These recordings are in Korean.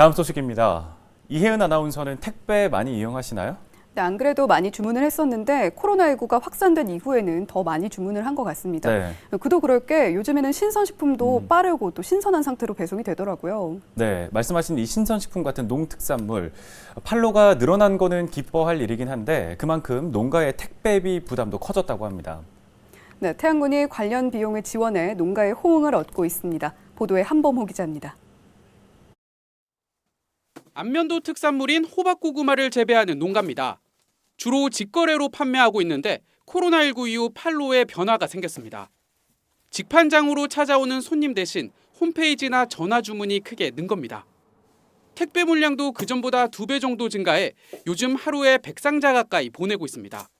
다음 소식입니다. 이혜은 아나운서는 택배 많이 이용하시나요? 네, 안 그래도 많이 주문을 했었는데 코로나19가 확산된 이후에는 더 많이 주문을 한 것 같습니다. 네. 그도 그럴 게 요즘에는 신선식품도 음. 빠르고 또 신선한 상태로 배송이 되더라고요. 네, 말씀하신 이 신선식품 같은 농특산물 판로가 늘어난 거는 기뻐할 일이긴 한데 그만큼 농가의 택배비 부담도 커졌다고 합니다. 네, 태양군이 관련 비용을 지원해 농가의 호응을 얻고 있습니다. 보도에 한범호 기자입니다. 안면도 특산물인 호박고구마를 재배하는 농가입니다. 주로 직거래로 판매하고 있는데 코로나19 이후 판로에 변화가 생겼습니다. 직판장으로 찾아오는 손님 대신 홈페이지나 전화 주문이 크게 는 겁니다. 택배 물량도 그전보다 두 배 정도 증가해 요즘 하루에 100상자 가까이 보내고 있습니다.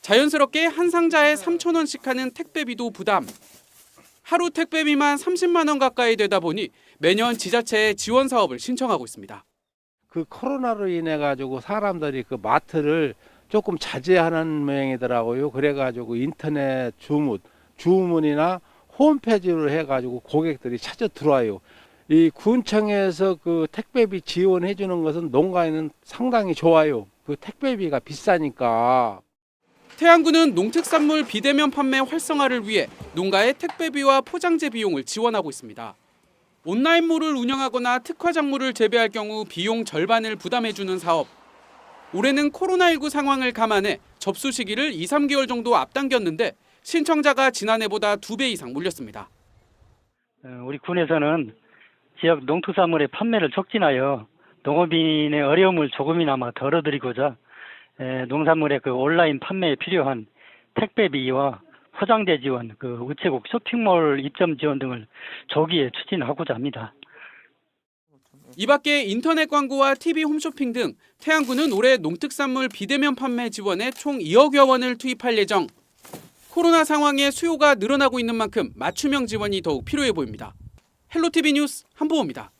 자연스럽게 한 상자에 3천 원씩 하는 택배비도 부담. 하루 택배비만 30만 원 가까이 되다 보니 매년 지자체에 지원 사업을 신청하고 있습니다. 그 코로나로 인해 가지고 사람들이 그 마트를 조금 자제하는 모양이더라고요. 그래 가지고 인터넷 주문, 주문이나 홈페이지로 해 가지고 고객들이 찾아 들어와요. 이 군청에서 그 택배비 지원해 주는 것은 농가에는 상당히 좋아요. 그 택배비가 비싸니까. 태안군은 농특산물 비대면 판매 활성화를 위해 농가의 택배비와 포장재 비용을 지원하고 있습니다. 온라인몰을 운영하거나 특화 작물을 재배할 경우 비용 절반을 부담해주는 사업. 올해는 코로나19 상황을 감안해 접수 시기를 2, 3개월 정도 앞당겼는데 신청자가 지난해보다 두배 이상 몰렸습니다. 어, 우리 군에서는 지역 농특산물의 판매를 촉진하여 농업인의 어려움을 조금이나마 덜어드리고자 에, 농산물의 그 온라인 판매에 필요한 택배비와 포장재 지원, 그 우체국 쇼핑몰 입점 지원 등을 조기에 추진하고자 합니다. 이 밖에 인터넷 광고와 TV 홈쇼핑 등 태안군은 올해 농특산물 비대면 판매 지원에 총 2억여 원을 투입할 예정. 코로나 상황에 수요가 늘어나고 있는 만큼 맞춤형 지원이 더욱 필요해 보입니다. 헬로티비 뉴스 한보호입니다.